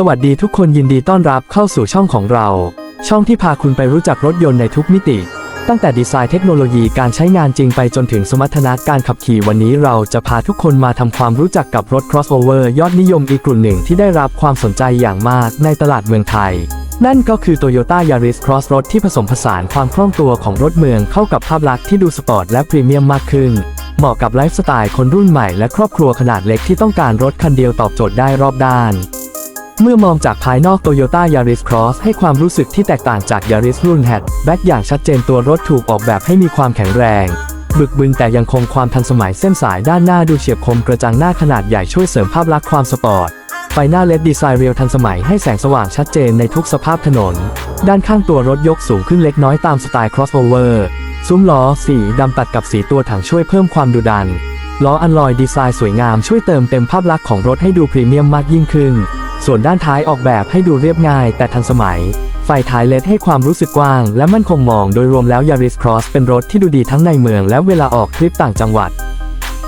สวัสดีทุกคนยินดีต้อนรับเข้าสู่ช่องของเรา ช่องที่พาคุณไปรู้จักรถยนต์ในทุกมิติ ตั้งแต่ดีไซน์เทคโนโลยีการใช้งานจริงไปจนถึงสมรรถนะการขับขี่วันนี้เราจะพาทุกคนมาทำความรู้จักกับรถ crossover ยอดนิยมอีกกลุ่มหนึ่งที่ได้รับความสนใจอย่างมากในตลาดเมืองไทย นั่นก็คือ Toyota Yaris Cross รถที่ผสมผสานความคล่องตัวของรถเมืองเข้ากับภาพลักษณ์ที่ดูสปอร์ตและพรีเมียมมากขึ้นเหมาะกับไลฟ์สไตล์คนรุ่นใหม่และครอบครัวขนาดเล็กที่ต้องการรถคันเดียวตอบโจทย์ได้รอบด้าน เมื่อมองจากภายนอก Toyota Yaris Cross ให้ความรู้สึกที่แตกต่างจาก Yaris รุ่น Hatchback อย่างชัดเจนตัวรถถูกออกแบบให้มีความแข็งแรง บึกบึนแต่ยังคงความทันสมัยเส้นสายด้านหน้าดูเฉียบคมกระจังหน้าขนาดใหญ่ช่วยเสริมภาพลักษณ์ความสปอร์ตไฟหน้าเลดดีไซน์เรียวทันสมัยให้แสงสว่างชัดเจนในทุกสภาพถนน ด้านข้างตัวรถยกสูงขึ้นเล็กน้อยตามสไตล์ crossover ซุ้มล้อสีดำตัดกับสีตัวถังช่วยเพิ่มความดุดันล้ออันลอยดีไซน์สวยงามช่วยเติมเต็มภาพลักษณ์ของรถให้ดูพรีเมียมมากยิ่งขึ้น ส่วนด้านท้ายออกแบบให้ดูเรียบง่าย แต่ทันสมัย ไฟท้ายเลดให้ความรู้สึกกว้าง และมั่นคงมองโดยรวมแล้ว Yaris Cross เป็นรถที่ดูดีทั้งในเมืองและเวลาออกทริปต่างจังหวัด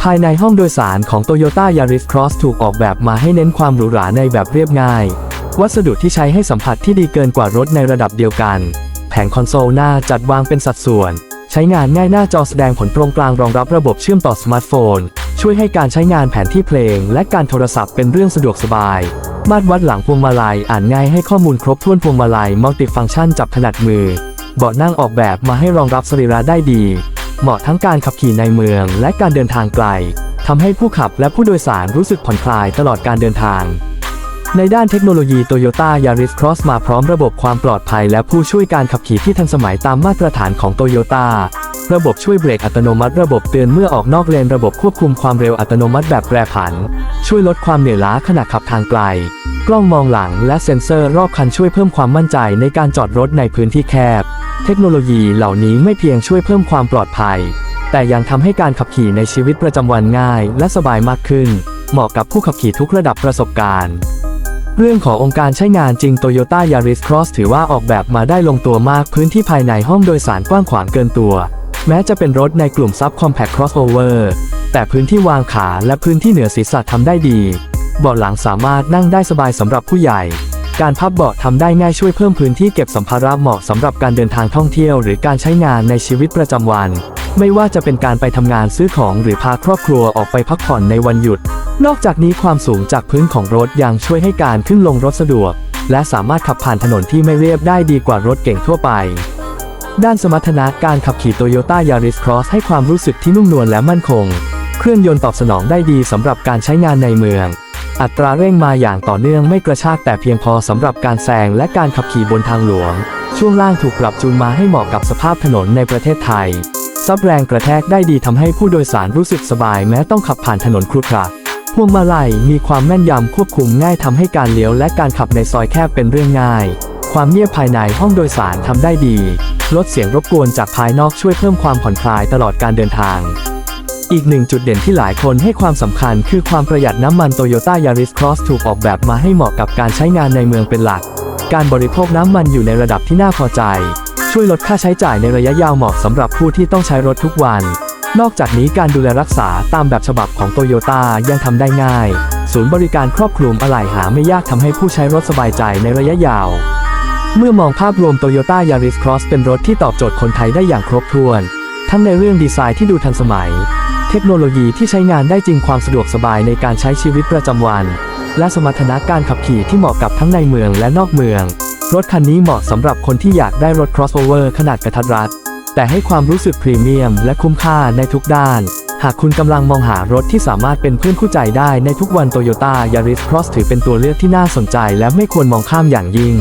ภายในห้องโดยสารของ Toyota Yaris Cross ถูกออกแบบมาให้เน้นความหรูหราในแบบเรียบง่าย วัสดุที่ใช้ให้สัมผัสที่ดีเกินกว่ารถในระดับเดียวกัน แผงคอนโซลหน้าจัดวางเป็นสัดส่วน ใช้งานง่ายหน้าจอแสดงผลตรงกลางรองรับระบบเชื่อมต่อสมาร์ทโฟน ช่วยให้การใช้งานแผนที่เพลง และการโทรศัพท์เป็นเรื่องสะดวกสบาย มาตรวัดหลังพวงมาลัยอ่านง่ายให้ข้อมูลครบถ้วนพวงมาลัยมัลติฟังก์ชันจับถนัดมือ เบาะนั่งออกแบบมาให้รองรับสรีระได้ดี เหมาะทั้งการขับขี่ในเมืองและการเดินทางไกลทำให้ผู้ขับและผู้โดยสารรู้สึกผ่อนคลายตลอดการเดินทาง ในด้านเทคโนโลยี Toyota Yaris Cross มาพร้อมระบบความปลอดภัยและผู้ช่วยการขับขี่ที่ทันสมัยตามมาตรฐานของ Toyota ระบบช่วยเบรกอัตโนมัติ ระบบเตือนเมื่อออกนอกเลน ระบบควบคุมความเร็วอัตโนมัติแบบแปรผัน ช่วยลดความเหนื่อยล้าขณะขับทางไกล กล้องมองหลังและเซ็นเซอร์รอบคันช่วยเพิ่มความมั่นใจในการจอดรถในพื้นที่แคบ เทคโนโลยีเหล่านี้ไม่เพียงช่วยเพิ่มความปลอดภัย แต่ยังทำให้การขับขี่ในชีวิตประจำวันง่าย และสบายมากขึ้น เหมาะกับผู้ขับขี่ทุกระดับประสบการณ์ เรื่องขององค์การใช้งานจริง Toyota Yaris Cross ถือว่าออกแบบมาได้ลงตัวมากพื้นที่ภายในห้องโดยสารกว้างขวางเกินตัว แม้จะเป็นรถในกลุ่ม Sub Compact Crossover แต่พื้นที่วางขาและพื้นที่เหนือศีรษะทำได้ดี เบาะหลังสามารถนั่งได้สบายสำหรับผู้ใหญ่ การพับเบาะทำได้ง่ายช่วยเพิ่มพื้นที่เก็บสัมภาระเหมาะสำหรับการเดินทางท่องเที่ยว หรือการใช้งานในชีวิตประจำวัน ไม่ว่าจะเป็นการไปทำงานซื้อของหรือพาครอบครัวออกไปพักผ่อนในวันหยุด นอกจากนี้ความสูงจากพื้นของรถยังช่วยให้การขึ้นลงรถสะดวก และสามารถขับผ่านถนนที่ไม่เรียบได้ดีกว่ารถเก่งทั่วไป ด้านสมรรถนะการขับขี่ Toyota Yaris Cross ให้ความรู้สึกที่นุ่มนวลและมั่นคง เครื่องยนต์ตอบสนองได้ดีสำหรับการใช้งานในเมือง อัตราเร่งมาอย่างต่อเนื่องไม่กระชากแต่เพียงพอสำหรับการแซงและการขับขี่บนทางหลวง ช่วงล่างถูกปรับจูนมาให้เหมาะกับสภาพถนนในประเทศไทยซับแรงกระแทกได้ดีทำให้ผู้โดยสารรู้สึกสบายแม้ต้องขับผ่านถนนครุขระ พวงมาลัยมีความแม่นยำควบคุมง่ายทำให้การเลี้ยวและการขับในซอยแคบเป็นเรื่องง่าย ความเงียบภายในห้องโดยสารทำได้ดี ลดเสียงรบกวนจากภายนอกช่วยเพิ่มความผ่อนคลายตลอดการเดินทาง อีกหนึ่งจุดเด่นที่หลายคนให้ความสำคัญคือความประหยัดน้ำมัน Toyota Yaris Cross ถูกออกแบบมาให้เหมาะกับการใช้งานในเมืองเป็นหลัก การบริโภคน้ำมันอยู่ในระดับที่น่าพอใจ ช่วยลดค่าใช้จ่ายในระยะยาวเหมาะสำหรับผู้ที่ต้องใช้รถทุกวัน นอกจากนี้การดูแลรักษาตามแบบฉบับของโตโยต้ายังทำได้ง่าย ศูนย์บริการครอบคลุมอะไหล่หาไม่ยากทำให้ผู้ใช้รถสบายใจในระยะยาว เมื่อมองภาพรวม Toyota Yaris Cross เป็นรถที่ตอบโจทย์คนไทยได้อย่างครบถ้วน ทั้งในเรื่องดีไซน์ที่ดูทันสมัย เทคโนโลยีที่ใช้งานได้จริงความสะดวกสบายในการใช้ชีวิตประจำวัน และสมรรถนะการขับขี่ที่เหมาะกับทั้งในเมืองและนอกเมือง รถคันนี้เหมาะสำหรับคนที่อยากได้รถ crossover ขนาดกระทัดรัด แต่ให้ความรู้สึกพรีเมียมและคุ้มค่าในทุกด้าน หากคุณกำลังมองหารถที่สามารถเป็นเพื่อนคู่ใจได้ในทุกวันโตโยต้ายาริสครอสถือเป็นตัวเลือกที่น่าสนใจและไม่ควรมองข้ามอย่างยิ่ง